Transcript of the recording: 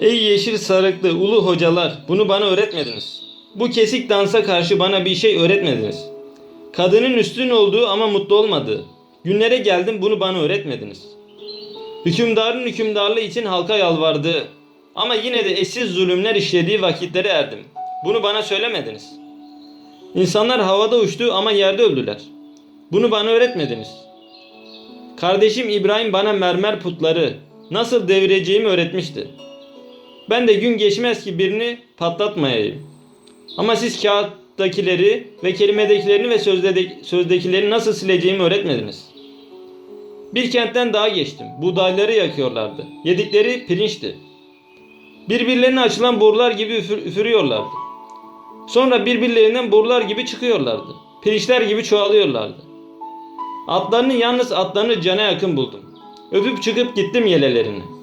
Ey yeşil sarıklı ulu hocalar bunu bana öğretmediniz. Bu kesik dansa karşı bana bir şey öğretmediniz. Kadının üstün olduğu ama mutlu olmadığı. Günlere geldim bunu bana öğretmediniz. Hükümdarın hükümdarlığı için halka yalvardığı ama yine de eşsiz zulümler işlediği vakitlere erdim. Bunu bana söylemediniz. İnsanlar havada uçtu ama yerde öldüler. Bunu bana öğretmediniz. Kardeşim İbrahim bana mermer putları nasıl devireceğimi öğretmişti. Ben de gün geçmez ki birini patlatmayayım. Ama siz kağıttakileri ve kelimedekilerini ve sözde, sözdekileri nasıl sileceğimi öğretmediniz. Bir kentten daha geçtim. Buğdayları yakıyorlardı. Yedikleri pirinçti. Birbirlerine açılan borular gibi üfür- üfürüyorlardı. Sonra birbirlerinden borular gibi çıkıyorlardı. Pirinçler gibi çoğalıyorlardı. Atlarını yalnız atlarını cana yakın buldum. Öpüp çıkıp gittim yelelerini.